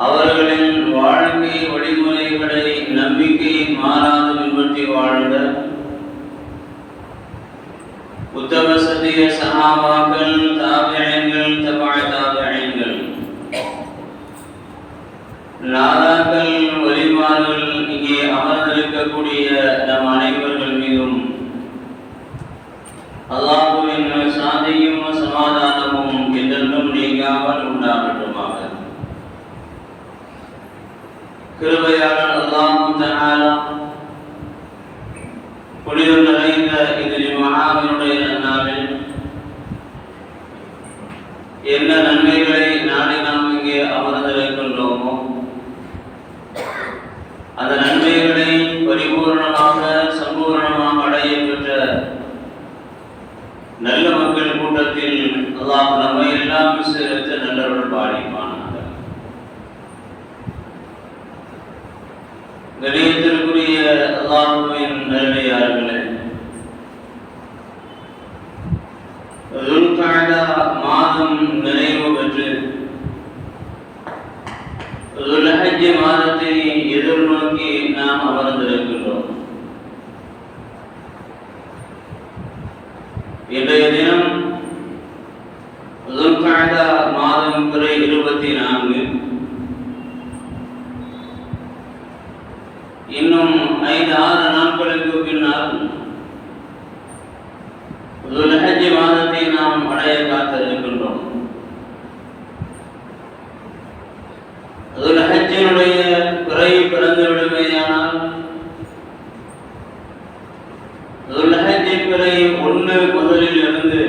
அவர்களின் வாழ்க்கை வழிமுறைகளை நம்பிக்கை மாறாத பின்பற்றி வாழ்ந்த உத்தம சத்திய சகாபாக்கள் தாபியங்கள் தபா தாபியங்கள் நாதாக்கள் வழிமார்கள் இங்கே அமர்ந்திருக்கக்கூடிய நம் அனைவர்கள் மீதும் அல்லாஹுவின் சாந்தியும் சமாதானம் كل بيان الله تعالى. எத்தனை ஒன்று முதலில் இருந்து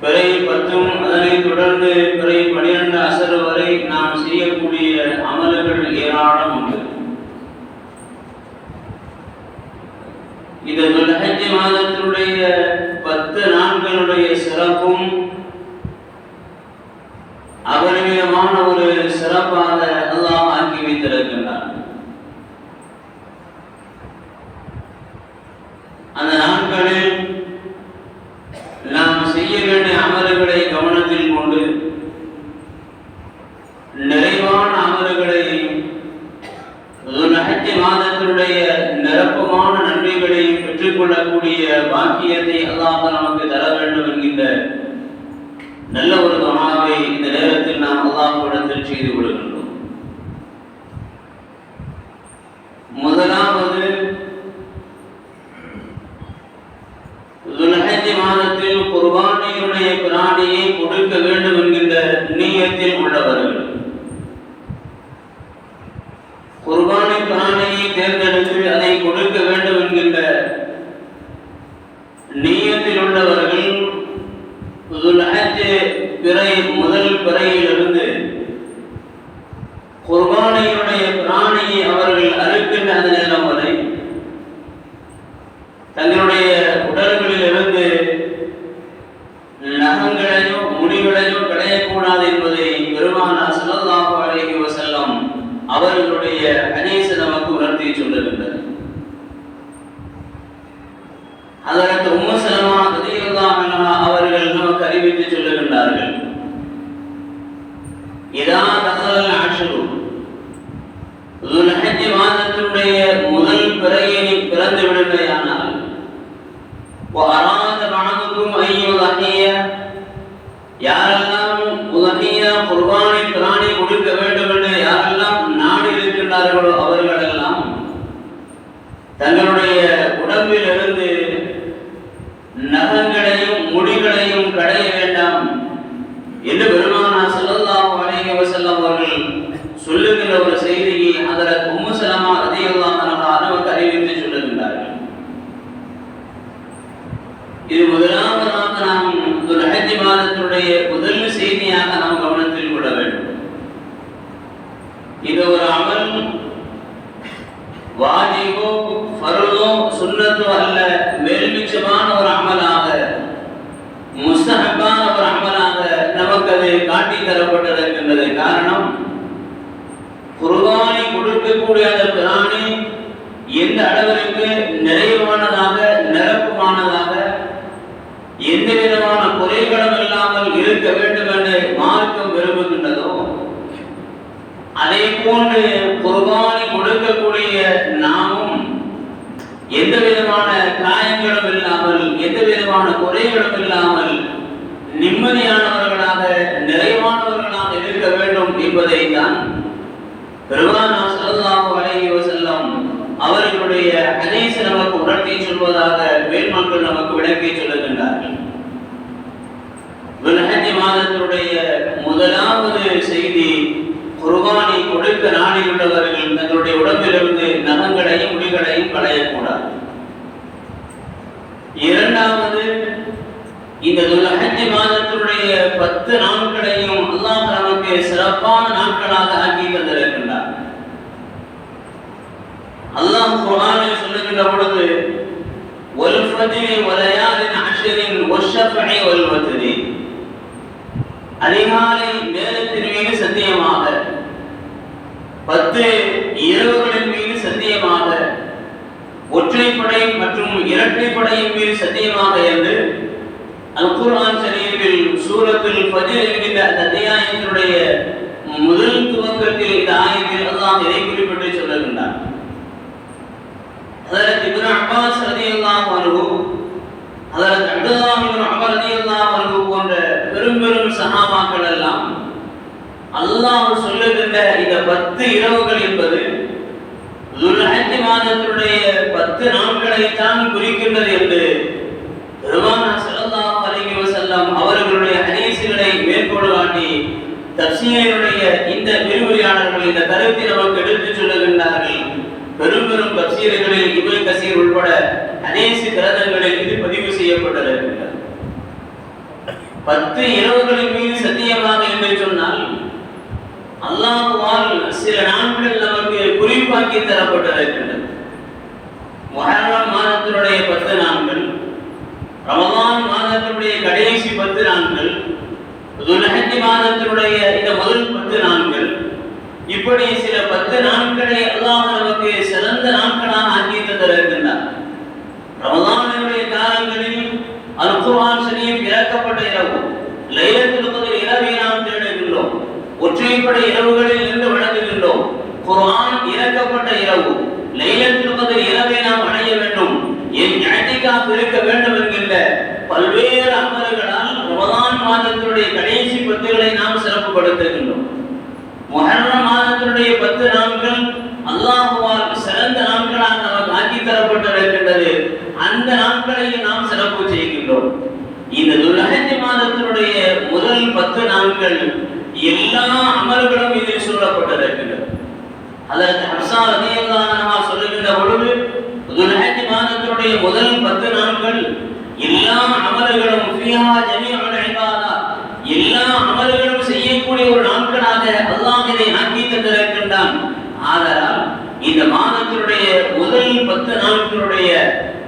பிறை பத்தும் அதனை தொடர்ந்து பிறை பனிரெண்டு அசர் வரை நாம் செய்யக்கூடிய அமல்கள் ஏராளம் உண்டு. இந்த துல்ஹஜ் மாதத்தினுடைய பத்து நாட்களுடைய சிறப்பும் அபரிமிதமான ஒரு நாட்களில் நாம் செய்ய வேண்டிய அமல்களை தேர்ந்தெடுத்து அதை கொடுக்க வேண்டும் சொல்லுகின்றார்கள் இதா தகவல் ஆஷரு மாதத்தினுடைய முதல் பிறையை பிறந்து விடுமையானால் பிராணி கொடுக்க வேண்டும் என்று யாரெல்லாம் நாடி இருக்கின்றார்களோ அவர்களெல்லாம் தங்களுடைய அஞ்சு மாதத்தினுடைய அதே போன்று குர்பானி கொடுக்கக்கூடிய நாமும் எந்த விதமான காயங்களும் இல்லாமல் எந்த விதமான குறைகளும் இல்லாமல் நிம்மதியானவர்களாக நிறைவானவர்களாக இருக்க வேண்டும் என்பதை தான் பெருமானா ஸல்லல்லாஹு அவர்களுடைய ஹதீஸ் நமக்கு உணர்த்தி சொல்வதாக மேல்மக்கள் நமக்கு விளக்கி சொல்லுகின்றார்கள். மாதத்தினுடைய முதலாவது செய்தி குர்பானி கொடுக்க நாடியுள்ளவர்கள் தங்களுடைய உடம்பிலிருந்து நகங்களையும் முடிகளையும் களையக்கூடாது. இரண்டாவது இந்த துல்ஹஜ் மாதத்தினுடைய பத்து நாட்களையும் அல்லாஹ் நமக்கு சிறப்பான நாட்களாக ஆக்கி தந்திருக்கின்றார். அல்லாஹ் குர்ஆனில் சொல்லுகின்ற பொழுது ஒல்ஃபதி வலயாலின் அஷரின் ஒஷஃபை வல்வத்திரி அதிகாலை நேரத்தின் மீது சத்தியமாக. பத்து இரவுகளின் மீது சத்தியமாக. ஒற்றைப்படை மற்றும் இரட்டைப்படையின் மீது சத்தியமாக என்று அல் குர்ஆன் ஷரீஃபில் சூரத்துல் ஃபஜர் என்கின்ற அந்த அத்தியாயத்தினுடைய முதல் துவக்கத்தில் இந்த ஆயத்தில் அல்லாஹ் இதை குறிப்பிட்டு சொல்லுகின்றார் அதற்கு இப்னு அப்பாஸ் ரலியல்லாஹு அன்ஹு அதற்கு அப்துல்லாஹ் இப்னு உமர் ரலியல்லாஹு அன்ஹு போன்ற பெரும்பெரும் சகாபாக்கள் எல்லாம் அல்லாஹ் சொல்லுகின்ற இந்த பத்து இரவுகள் என்பது துல்ஹஜ் மாதத்தினுடைய பத்து நாட்களை தான் குறிக்கின்றது என்று பெருமானா ஸல்லல்லாஹு அலைஹி வஸல்லம் அவர்களுடைய ஹரீசுகளை மேற்கோள் காட்டி தப்சீரினுடைய இந்த விரிவுரையாளர்கள் இந்த கருத்தை நமக்கு எடுத்துச் சொல்லுகின்றார்கள். பெரும் பெரும் தப்சீரர்களில் இவை கசீர் உட்பட அநேசி கிரதங்களில் இது பதிவு செய்யப்பட்டது. பத்து இரவுகளின் மீது சத்தியமாக என்று சொன்னால் அல்லாஹுவால் சில நாட்கள் நமக்கு குறிப்பாக்கி தரப்பட்டிருக்கின்றது. மொஹரம் மாதத்தினுடைய பத்து நாட்கள் ரமதான் மாதத்தினுடைய கடைசி பத்து நாட்கள் துலகத்தி மாதத்தினுடைய இந்த முதல் பத்து நாட்கள் இப்படி சில பத்து நாட்களை அல்லாஹ் நமக்கு சிறந்த நாட்களாக ஆக்கி தந்திருக்கின்றார். ரமதானுடைய காலங்களில் அல் சனியும் இறக்கப்பட்ட இரவு லைலத்துல் கத்ர் இரவை நாம் தேடுகின்றோம் ஒற்றைப்படை இரவுகளில் இருந்து வழங்குகின்றோம் குரான் இறக்கப்பட்ட இரவு லைலத்துல் கத்ர் இரவை நாம் அடைய வேண்டும். என் இஅ்திகாஃப் இருக்க வேண்டும் என்கின்ற பல்வேறு அமல்களால் ரமதான் மாதத்தினுடைய கடைசி பத்துகளை நாம் சிறப்புப்படுத்துகின்றோம் முஹர்ரம் மாதத்தினுடைய பத்து நாட்கள் அல்லாஹுவால் சிறந்த நாட்களாக நமக்கு ஆக்கி தரப்பட்டிருக்கின்றது அந்த நாட்களையும் நாம் சிறப்பு செய்கின்றோம். இந்த துல்ஹஜ் மாதத்தினுடைய முதல் பத்து நாட்கள் எல்லா அமல்களும் இதில் சொல்லப்பட்டிருக்கின்றது அதற்கு ஹப்சா ரலியல்லாஹு சொல்லுகின்ற பொழுது துல்ஹஜ் மாதத்தினுடைய முதல் பத்து நாட்கள் எல்லா அமல்களும் ஃபிஹா ஜமீஉல் இபாதா எல்லா அமல்களும் செய்யக்கூடிய ஒரு நாட்களாக அல்லாஹ் இதை ஆக்கி தந்திருக்கின்றான். ஆதலால் இந்த மாதத்தினுடைய முதல் பத்து நாட்களுடைய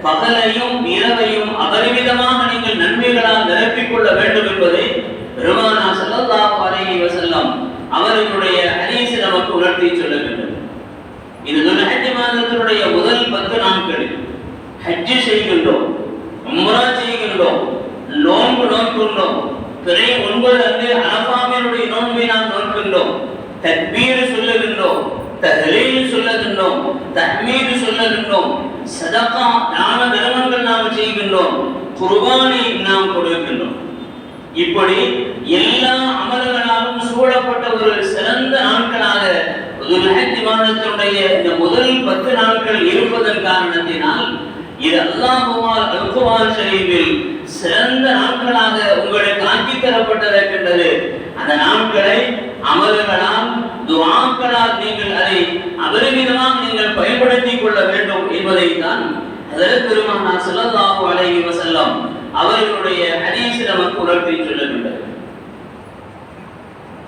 பகலையும் இரவையும் அபரிமிதமாக நீங்கள் நன்மைகளால் நிரப்பிக் கொள்ள வேண்டும் என்பதை பெருமானா ஸல்லல்லாஹு அலைஹி வசல்லம் அவர்களுடைய ஹதீஸ் நமக்கு உணர்த்தி சொல்லுகின்றது. இது துல்ஹஜ் மாதத்தினுடைய முதல் பத்து நாட்களில் ஹஜ் செய்கின்றோம் உம்ரா செய்கின்றோம் நோன்பு நோக்கின்றோம் பிறை ஒன்பது அன்று அரபாவினுடைய நோன்பை நாம் நோக்கின்றோம் தக்பீர் சொல்லுகின்றோம் தஹ்லீல் சொல்லுகின்றோம் தஹ்மீது சொல்லுகின்றோம் சதக்கா தான தர்மங்கள் நாம் செய்கின்றோம். குர்பானை நாம் கொடுக்கின்றோம். இப்படி எல்லா அமல்களாலும் சூழப்பட்ட ஒரு சிறந்த நாட்களாக துல்ஹஜ் மாதத்தினுடைய இந்த முதல் பத்து நாட்கள் இருப்பதன் காரணத்தினால் இது அல்லாஹுவால் அல்குவான் ஷரீஃபில் சிறந்த நாட்களாக உங்களுக்கு ஆக்கி தரப்பட்டிருக்கின்றது. அந்த நாட்களை அமல்களால் துவாக்களால் நீங்கள் அதை அபரிமிதமாக நீங்கள் பயன்படுத்திக் கொள்ள வேண்டும் என்பதை தான் ஹஜரத் பெருமானார் ஸல்லல்லாஹு அலைஹி வஸல்லம் அவர்களுடைய ஹதீஸ் நமக்கு உணர்த்தி சொல்லுகின்றது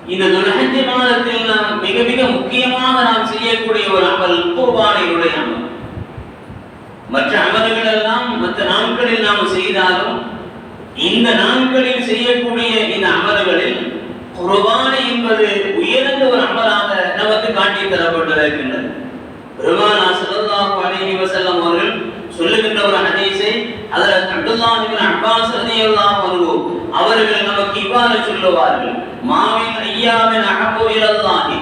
இந்த துல்ஹஜ் மாதத்தில் நாம் மிக மிக முக்கியமாக நாம் செய்யக்கூடிய ஒரு அமல் குர்பானியுடைய அமல். மற்ற அமல்கள் எல்லாம் மற்ற நாட்களில் நாம் செய்தாலும் இந்த நாட்களில் செய்யக்கூடிய இந்த அமல்களில் குர்பானி என்பது உயர்ந்த ஒரு அமலாக நமக்கு காட்டி தரப்பட்டிருக்கின்றது. பெருமானா ஸல்லல்லாஹு அலைஹி வஸல்லம் அவர்கள் சொல்லுகின்ற ஒரு ஹதீஸை ஹஜரத் அப்துல்லாஹ் இப்னு அப்பாஸ் ரலியல்லாஹு அன்ஹு அவர்கள் நமக்கு இவ்வாறு சொல்லுவார்கள். மாவின் ஐயாவின் அஹபு இலல்லாஹி.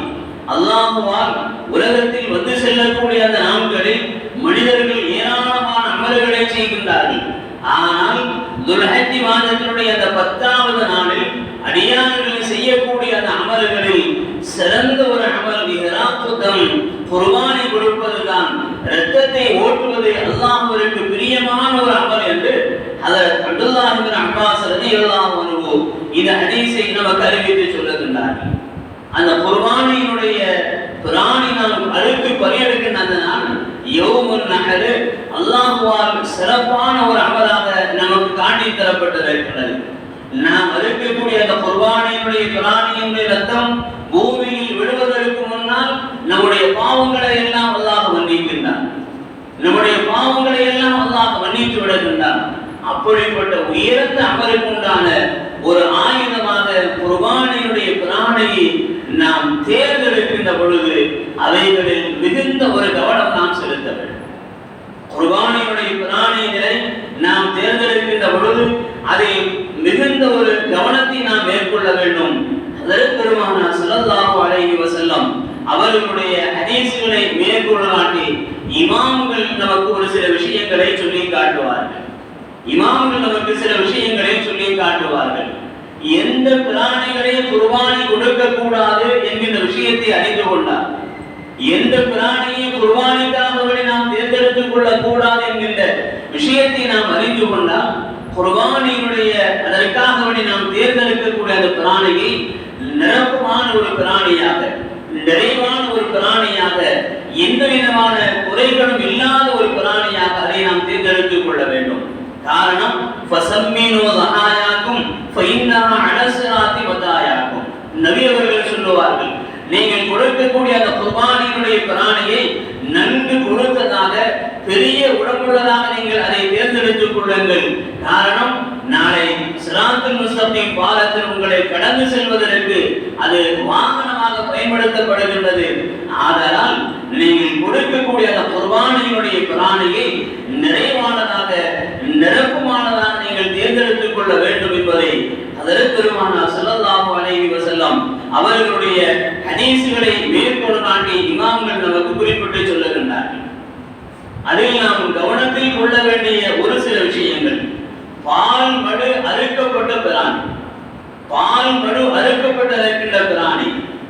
அல்லாஹுவால் உலகத்தில் வந்து செல்லக்கூடிய அந்த நாட்களில் மனிதர்கள் ஏராளமான அமல்களை செய்கின்றார்கள். ஆனால் துல்ஹஜ் மாதத்தினுடைய அந்த பத்தாவது நாளில் அடியார்கள் செய்யக்கூடிய அந்த அமல்களில் சிறந்த ஒரு அமல் இஹ்ராத்துதம் குர்பானி கொடுப்பதுதான். இரத்தத்தை ஓட்டுவது அல்லாஹ்விற்கு பிரியமான ஒரு அமல் என்று ஹஜரத் அப்துல்லாஹ் இப்னு அப்பாஸ் ரலியல்லாஹு அன்ஹு இந்த ஹதீஸை நமக்கு அறிவித்து சொல்லுகின்றார்கள். அந்த குர்பானியினுடைய பிராணி நாம் அழுத்து பலியெடுக்கின்ற அந்த நாள் யௌமுன் நஹரு அல்லாஹுவால் சிறப்பான ஒரு அமலாக நமக்கு காட்டி தரப்பட்டிருக்கிறது நாம் அறுக்கக்கூடிய அந்த குர்பானியினுடைய பிராணியினுடைய ரத்தம் பூமியில் விழுவதற்கு முன்னால் நம்முடைய பாவங்களை எல்லாம் அல்லாஹ் மன்னிக்கின்றான். நம்முடைய பாவங்களை எல்லாம் அல்லாஹ் மன்னித்து விடுகின்றான். அப்படிப்பட்ட உயர்ந்த அமலுக்கு உண்டான ஒரு ஆயுதமாக குர்பானியுடைய பிராணியை நாம் தேர்ந்தெடுக்கின்ற பொழுது அவைகளில் மிகுந்த ஒரு கவனம் நாம் செலுத்த வேண்டும். குர்பானியுடைய பிராணிகளை நாம் தேர்ந்தெடுக்கின்ற பொழுது அதை கவனத்தை நாம் மேற்கொள்ள வேண்டும். அதற்கு பெருமானா அலைஹி வஸல்லம் அவர்களுடைய ஹதீசுகளை மேற்கொள்ள நாட்டி இமாம்கள் நமக்கு ஒரு சில விஷயங்களை சொல்லி காட்டுவார்கள். இமாம்கள் நமக்கு சில விஷயங்களை சொல்லி காட்டுவார்கள். எந்த பிராணிகளை குர்பானி கொடுக்க கூடாது என்கின்ற விஷயத்தை அறிந்து கொண்டார். எந்த பிராணியை குர்பானிக்காகவே நாம் தேர்ந்தெடுத்துக் கொள்ளக் கூடாது என்கின்ற விஷயத்தை நாம் அறிந்து கொண்டால் குர்பானியினுடைய அதற்காகவே நாம் தேர்ந்தெடுக்கக்கூடிய அந்த பிராணியை நிரப்பமான ஒரு பிராணியாக நிறைவான ஒரு பிராணியாக எந்த விதமான குறைகளும் இல்லாத ஒரு பிராணியாக அதை நாம் தேர்ந்தெடுத்துக் கொள்ள வேண்டும். காரணம் ஃபசம்மினு தனாயாக்கும் ஃபைன்னா வதாயாக்கும். நபி அவர்கள் சொல்லுவார்கள் நீங்கள் கொடுக்கக்கூடிய அந்த குர்பானியினுடைய பிராணியை நன்கு கொடுத்ததாக பெரிய உடம்புள்ளதாக நீங்கள் அதை தேர்ந்தெடுத்துக் கொள்ளுங்கள். காரணம் நாளை சிராத்துல் முஸ்தகிம் பாலத்தில் உங்களை கடந்து செல்வதற்கு அது வாகனமாக பயன்படுத்தப்படுகின்றது. ஆதலால் நீங்கள் கொடுக்கக்கூடிய அந்த குர்பானியினுடைய பிராணியை நிறைவானதாக நிரப்புமானதாக நீங்கள் தேர்ந்தெடுத்துக் கொள்ள வேண்டும் என்பதை அதற்கு பெருமானா ஸல்லல்லாஹு அலைவி வசல்லாம் அவர்களுடைய ஹனீசுகளை மேற்கொண்டு காட்டி இமாம்கள் நமக்கு குறிப்பிட்டு அதில் நாம் கவனத்தில் கொள்ள வேண்டிய ஒரு சில விஷயங்கள். பால் மடு அறுக்கப்பட்ட பிராணி. பால் மடு அறுக்கப்பட்ட இருக்கின்ற பிராணி.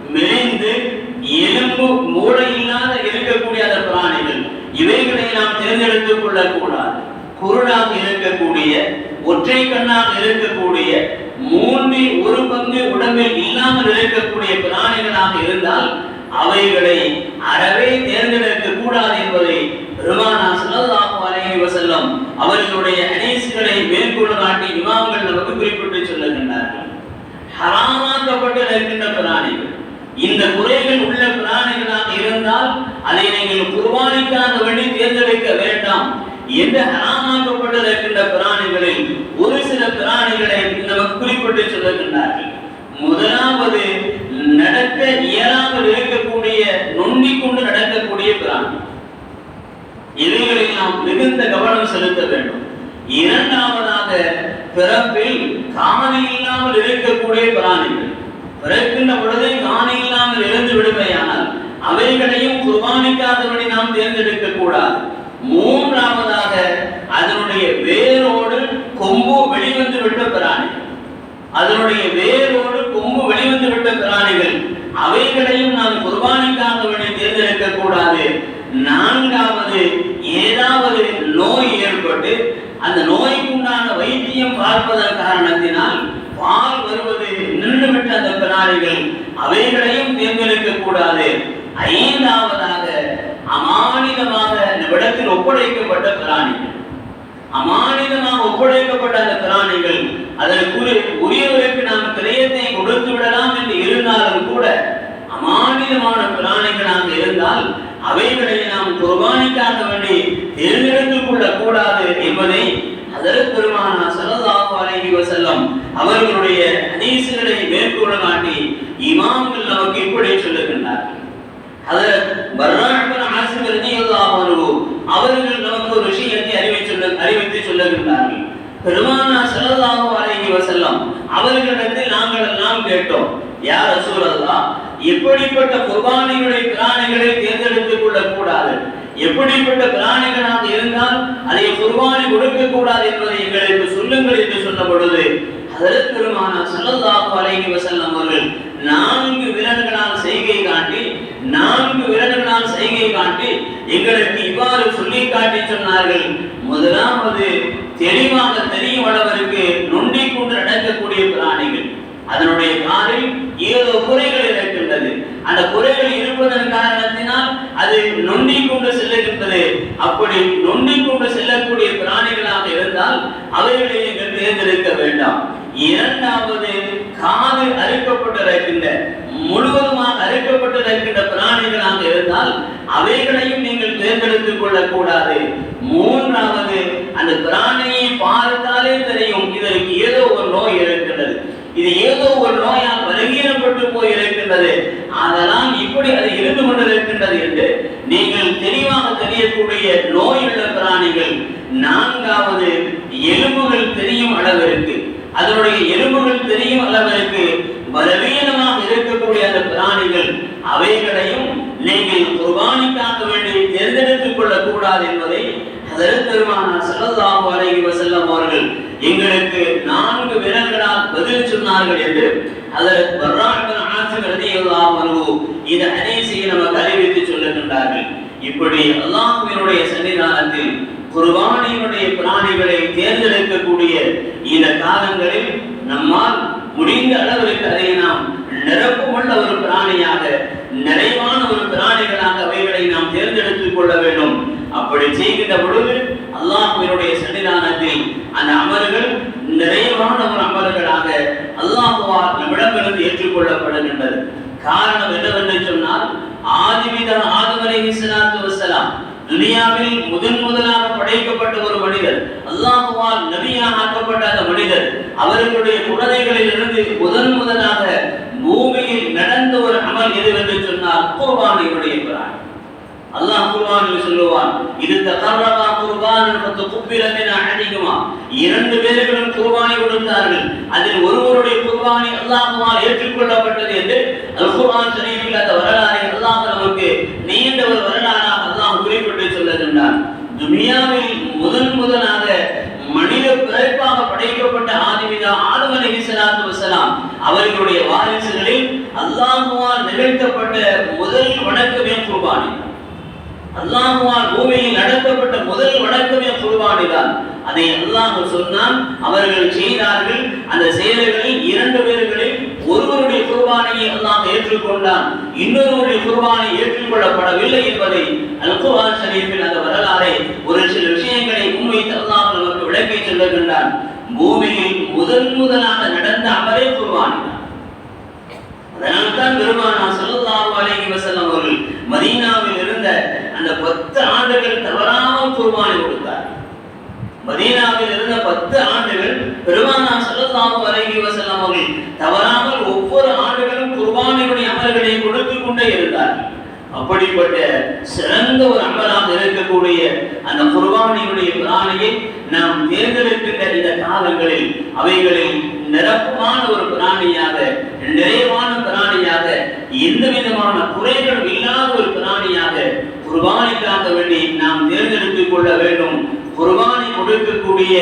மேய்ந்து எலும்பு மூளை இல்லாத இருக்கக்கூடிய அந்த பிராணிகள். இவைகளை நாம் தேர்ந்தெடுத்துக் கொள்ளக்கூடாது. குருடாக இருக்கக்கூடிய ஒற்றை கண்ணாக இருக்கக்கூடிய மூன்றில் ஒரு பங்கு உடம்பில் இல்லாமல் இருக்கக்கூடிய பிராணிகளாக இருந்தால் அவைகளை அறவே தேர்ந்தெடுக்க கூடாது என்பதை பெருமானா அலைஹி வஸல்லம் அவர்களுடைய ஹதீஸ்களை மேற்கொண்டு காட்டி இமாம்கள் நமக்கு குறிப்பிட்டு சொல்லுகின்றார்கள். ஹராமாக்கப்பட்டு இருக்கின்ற பிராணிகள் இந்த குறைகள் உள்ள பிராணிகளாக இருந்தால் அதை நீங்கள் குர்பானிக்கான வழி தேர்ந்தெடுக்க வேண்டாம். என்று ஹராமாக்கப்பட்டு இருக்கின்ற பிராணிகளில் ஒரு சில பிராணிகளை நமக்கு குறிப்பிட்டு சொல்லுகின்றார்கள். முதலாவது நடக்க இயலாமல் இருக்கக்கூடிய நொண்டி கொண்டு நடக்கக்கூடிய பிராணி இவைகளில் நாம் மிகுந்த கவனம் செலுத்த வேண்டும். இரண்டாவதாக பிறப்பில் காணி இல்லாமல் இருக்கக்கூடிய பிராணிகள். பிறக்கின்ற பொழுது காணி இல்லாமல் இருந்து விடுமையானால் அவைகளையும் குர்பானிக்காதபடி நாம் தேர்ந்தெடுக்க கூடாது. மூன்றாவதாக அதனுடைய வேரோடு கொம்பு வெளிவந்து விட்ட பிராணி. அதனுடைய வேரோடு கொம்பு வெளிவந்து விட்ட பிராணிகள் அவைகளையும் நாம் குர்பானிக்காதபடி தேர்ந்தெடுக்க கூடாது. நான்காவது ஏதாவது நோய் ஏற்பட்டு அந்த நோய்க்கு உண்டான வைத்தியம் பார்ப்பதன் காரணத்தினால் பால் வருவது நின்றுவிட்ட அந்த பிராணிகள் அவைகளையும் தேர்ந்தெடுக்க கூடாது ஐந்தாவதாக அமானிதமாக விடத்தில் ஒப்படைக்கப்பட்ட பிராணிகள். அமானிதமாக ஒப்படைக்கப்பட்ட அந்த பிராணிகள் அதற்கு உரியவருக்கு நாம் கிரயத்தை கொடுத்து விடலாம் என்று இருந்தாலும் கூட அமானிதமான பிராணிகளாக இருந்தால் அவைகளை நாம் குர்பானிக்காக வேண்டி தேர்ந்தெடுத்துக் கொள்ளக் கூடாது என்பதை அதற்கு பெருமானா ஸல்லல்லாஹு அலைஹி வஸல்லம் அவர்களுடைய ஹதீஸ்களை மேற்கோள் காட்டி இமாம்கள் நமக்கு இப்படி சொல்லுகின்றார்கள் ஹதரத் பர்ராஹ் இப்னு ஆசிம் ரலியல்லாஹு அன்ஹு அவர்கள் நமக்கு ஒரு விஷயத்தை அறிவித்து சொல்ல அறிவித்து சொல்லுகின்றார்கள். பெருமானா ஸல்லல்லாஹு அலைஹி வஸல்லம் அவர்களிடத்தில் நாங்கள் எல்லாம் கேட்டோம் யா ரசூலல்லாஹ் எப்படிப்பட்ட குர்பானியுடைய பிராணிகளை தேர்ந்தெடுத்துக் கொள்ளக் கூடாது எப்படிப்பட்ட பிராணிகளாக இருந்தால் அதை குர்பானி கொடுக்க கூடாது என்பதை எங்களுக்கு சொல்லுங்கள் என்று சொன்ன பொழுது அதற்கு பெருமான ஸல்லல்லாஹு அலைஹி வஸல்லம் அவர்கள் நான்கு விரல்களால் செய்கை காட்டி நான்கு விரல்களால் செய்கை காட்டி எங்களுக்கு இவ்வாறு சொல்லி காட்டி சொன்னார்கள். முதலாவது தெளிவாக தெரியும் அளவிற்கு நொண்டி கொண்டு நடக்கக்கூடிய பிராணிகள். அதனுடைய காலில் ஏதோ குறைகள் இருக்க. அந்த குறைகள் இருப்பதன் காரணத்தினால் அது நொண்டி கொண்டு செல்லுகின்றது அப்படி நொண்டி கொண்டு செல்லக்கூடிய பிராணிகளாக இருந்தால் அவைகளை நீங்கள் தேர்ந்தெடுக்க வேண்டாம். இரண்டாவது காது அறுக்கப்பட்டிருக்கின்ற முழுவதுமாக அறுக்கப்பட்டிருக்கின்ற பிராணிகளாக இருந்தால் அவைகளையும் நீங்கள் தேர்ந்தெடுத்துக் கொள்ளக்கூடாது. மூன்றாவது அந்த பிராணியை பார்த்தாலே தெரியும் இதற்கு ஏதோ ஒரு நோய் இருக்கின்றது இது ஏதோ ஒரு நோயால் பலவீனப்பட்டு போய் இருக்கின்றது. அதனால் இப்படி அது இருந்து கொண்டிருக்கின்றது என்று நீங்கள் தெளிவாக தெரியக்கூடிய நோயுள்ள பிராணிகள் நான்காவது எலும்புகள் தெரியும் அளவிற்கு அதனுடைய எலும்புகள் தெரியும் அளவிற்கு பலவீனமாக இருக்கக்கூடிய அந்த பிராணிகள் அவைகளையும் நீங்கள் குர்பானிக்காக வேண்டி தேர்ந்தெடுத்துக் கொள்ளக் கூடாது என்பதை அதற்கு பெருமானார் ஸல்லல்லாஹு அலைஹி வஸல்லம் அவர்கள் எங்களுக்கு நான்கு விரல்களால் பதில் சொன்னார்கள் என்று அதற்கு பர்ராஹ் இப்னு ஆசிம் ரலியல்லாஹு அன்ஹு இந்த ஹதீஸை நமக்கு அறிவித்து சொல்லுகின்றார்கள். இப்படி அல்லாஹ்வினுடைய சன்னிதானத்தில் குர்பானியினுடைய பிராணிகளை தேர்ந்தெடுக்கக்கூடிய இந்த காலங்களில் நம்மால் முடிந்த அளவிற்கு அதை நாம் நிரப்பமுள்ள ஒரு பிராணியாக நிறைவான ஒரு பிராணிகளாக அவைகளை நாம் தேர்ந்தெடுத்துக் கொள்ள வேண்டும். அப்படி செய்கின்ற பொழுது அல்லாஹுவினுடைய சன்னிதானத்தில் அந்த அமல்கள் நிறைவான ஒரு அமல்களாக அல்லாஹுவார் நம்மிடமிருந்து ஏற்றுக்கொள்ளப்படுகின்றது. காரணம் என்னவென்று சொன்னால் ஆதிவித ஆதம் அலைஹிஸ்ஸலாத்து வஸ்ஸலாம் துனியாவில் முதன் முதலாக படைக்கப்பட்ட ஒரு மனிதர் அல்லாஹுவால் நபியாக ஆக்கப்பட்ட அந்த மனிதர் அவர்களுடைய குழந்தைகளில் இருந்து முதன் முதலாக பூமியில் நடந்த ஒரு அமல் என்று சொன்னால் குர்பானியுடைய பிராணி அல்லாஹ் குர்பானில் சொல்லுவான் இது தகரவா குர்பான் பத்து நான் அழகிக்குமா இரண்டு பேர்களும் குர்பானி கொடுத்தார்கள். அதில் ஒருவருடைய குர்பானி அல்லாஹுவால் ஏற்றுக்கொள்ளப்பட்டது என்று அல் குர்பான் ஷரீஃபில் அந்த வரலாறை அல்லாஹ் நமக்கு நீண்ட ஒரு வரலாறாக துனியாவில் முதன் முதலாக மனித பிறப்பாக படைக்கப்பட்ட ஆதிவிதா ஆதம் அலைஹிஸ்ஸலாத்து வசலாம் அவர்களுடைய வாரிசுகளில் அல்லாஹுவால் நிகழ்த்தப்பட்ட முதல் வணக்கமே குர்பானி. அல்லாஹுவால் பூமியில் நடத்தப்பட்ட முதல் வணக்கமே குர்பானிதான் அதை அல்லாஹ் சொன்னான் அவர்கள் செய்தார்கள். அந்த செயல்களில் இரண்டு பேர்களில் ஒருவருடைய குர்பானையை அல்லாஹ் ஏற்றுக்கொண்டான். இன்னொருவருடைய குர்பானை ஏற்றுக்கொள்ளப்படவில்லை என்பதை அல் குர்ஆன் ஷரீஃபில் அந்த வரலாறை ஒரு சில விஷயங்களை முன்வைத்து அல்லாஹ் நமக்கு விளக்கி சொல்லுகின்றான். பூமியில் முதன் முதலாக நடந்த அவரே குர்பானி. அதனால்தான் பெருமானா ஸல்லல்லாஹு அலைஹி வஸல்லம் அவர்கள் மதீனாவில் இருந்த அந்த பத்து ஆண்டுகள் தவறாமல் குர்பானி கொடுத்தார். மதீனாவில் இருந்த பத்து ஆண்டுகள் பெருமானா ஸல்லல்லாஹு அலைஹி வஸல்லம் அவர்கள் தவறாமல் ஒவ்வொரு ஆண்டுகளும் குர்பானியுடைய அமல்களை கொடுத்து கொண்டே இருந்தார் அப்படிப்பட்ட சிறந்த ஒரு அமலாக இருக்கக்கூடிய அந்த குர்பானியுடைய பிராணியை நாம் தேர்ந்தெடுக்கின்ற இந்த காலங்களில் அவைகளில் நிரப்பமான ஒரு பிராணியாக நிறைவான பிராணியாக எந்த விதமான குறைகளும் இல்லாத ஒரு பிராணியாக குர்பானிக்காக வேண்டி நாம் தேர்ந்தெடுத்துக் கொள்ள வேண்டும். குர்பானி கொடுக்கக்கூடிய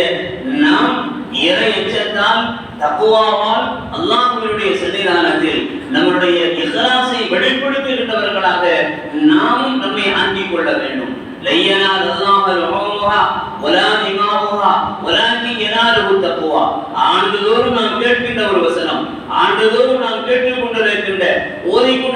நாம் இறை எச்சத்தால் தக்குவாவால் அல்லாஹ்வினுடைய சன்னிதானத்தில் நம்முடைய இஹ்லாஸை வெளிப்படுத்துகின்றவர்களாக நாமும் நம்மை ஆக்கிக் கொள்ள வேண்டும். லையனால் அல்லாஹ் லஹூமுஹா வலா திமாவுஹா வலாக்கின் யனாலுஹு தக்வா ஆண்டுதோறும் நாம் கேட்கின்ற ஒரு வசனம் ஆண்டுதோறும் நாம் கேட்டுக் கொண்டிருக்கின்ற ஓதிக்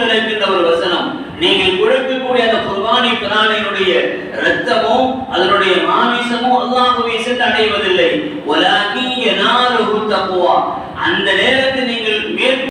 ஒரு வசனம் நீங்கள் கொடுக்கக்கூடிய அந்த குர்பானி பிராணியினுடைய இரத்தமோ அதனுடைய மாமிசமோ அல்லாஹுவை சென்று அடைவதில்லை. வலாக்கின் யனாலுஹு தக்வா. அந்த நேரத்தில் நீங்கள் மேற்கொண்டு